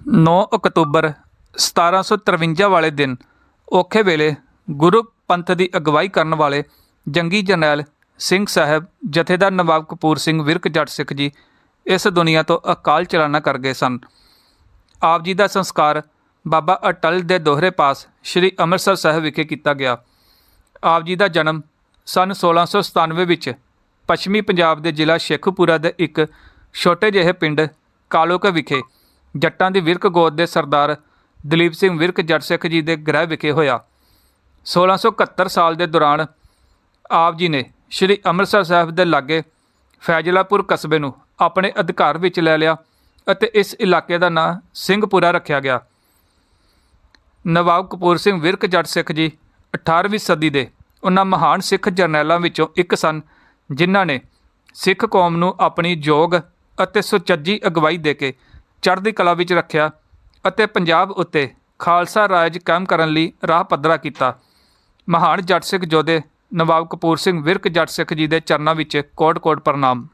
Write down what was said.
9 October 1753 ਵਾਲੇ ਦਿਨ ਔਖੇ ਵੇਲੇ ਗੁਰੂ ਪੰਥ ਦੀ ਅਗਵਾਈ ਕਰਨ ਵਾਲੇ ਜੰਗੀ ਜਰਨੈਲ ਸਿੰਘ ਸਾਹਿਬ, ਜਥੇਦਾਰ ਨਵਾਬ ਕਪੂਰ ਸਿੰਘ ਵਿਰਕ ਜੱਟ ਸਿੱਖ ਜੀ ਇਸ ਦੁਨੀਆ ਤੋਂ ਅਕਾਲ ਚਲਾਣਾ ਕਰ ਗਏ ਸਨ। ਆਪ ਜੀ ਦਾ ਸੰਸਕਾਰ ਬਾਬਾ ਅਟਲ ਦੇ ਦੋਹਰੇ ਪਾਸ ਸ੍ਰੀ ਅੰਮ੍ਰਿਤਸਰ ਸਾਹਿਬ ਵਿਖੇ ਕੀਤਾ ਗਿਆ। ਆਪ ਜੀ ਦਾ ਜਨਮ ਸਨ 1697 ਵਿੱਚ ਪੱਛਮੀ ਪੰਜਾਬ ਦੇ ਜ਼ਿਲ੍ਹਾ ਸ਼ੇਖੂਪੁਰਾ ਦੇ ਇੱਕ ਛੋਟੇ ਜਿਹੇ ਪਿੰਡ ਕਾਲੋਕ ਵਿਖੇ ਜੱਟਾਂ ਦੀ ਵਿਰਕ ਗੋਦ ਦੇ ਸਰਦਾਰ ਦਲੀਪ ਸਿੰਘ ਵਿਰਕ ਜੱਟ ਸਿੱਖ ਜੀ ਦੇ ਗ੍ਰਹਿ ਵਿਖੇ ਹੋਇਆ। 1671 ਸਾਲ ਦੇ ਦੌਰਾਨ ਆਪ ਜੀ ਨੇ ਸ੍ਰੀ ਅੰਮ੍ਰਿਤਸਰ ਸਾਹਿਬ ਦੇ ਲਾਗੇ ਫੈਜ਼ਲਾਪੁਰ ਕਸਬੇ ਨੂੰ ਆਪਣੇ ਅਧਿਕਾਰ ਵਿੱਚ ਲੈ ਲਿਆ ਅਤੇ ਇਸ ਇਲਾਕੇ ਦਾ ਨਾਂ ਸਿੰਘਪੁਰਾ ਰੱਖਿਆ ਗਿਆ। ਨਵਾਬ ਕਪੂਰ ਸਿੰਘ ਵਿਰਕ ਜੱਟ ਸਿੱਖ ਜੀ 18ਵੀਂ ਸਦੀ ਦੇ ਉਹਨਾਂ ਮਹਾਨ ਸਿੱਖ ਜਰਨੈਲਾਂ ਵਿੱਚੋਂ ਇੱਕ ਸਨ, ਜਿਨ੍ਹਾਂ ਨੇ ਸਿੱਖ ਕੌਮ ਨੂੰ ਆਪਣੀ ਯੋਗ ਅਤੇ ਸੁਚੱਜੀ ਅਗਵਾਈ ਦੇ ਕੇ ਚੜ੍ਹਦੀ ਕਲਾ ਵਿੱਚ ਰੱਖਿਆ ਅਤੇ ਪੰਜਾਬ ਉੱਤੇ ਖਾਲਸਾ ਰਾਜ ਕਾਇਮ ਕਰਨ ਲਈ ਰਾਹ ਪੱਧਰਾ ਕੀਤਾ। ਮਹਾਨ ਜੱਟ ਸਿੱਖ ਯੋਧੇ ਨਵਾਬ ਕਪੂਰ ਸਿੰਘ ਵਿਰਕ ਜੱਟ ਸਿੱਖ ਜੀ ਦੇ ਚਰਨਾਂ ਵਿੱਚ ਕੋਟ-ਕੋਟ ਪ੍ਰਣਾਮ।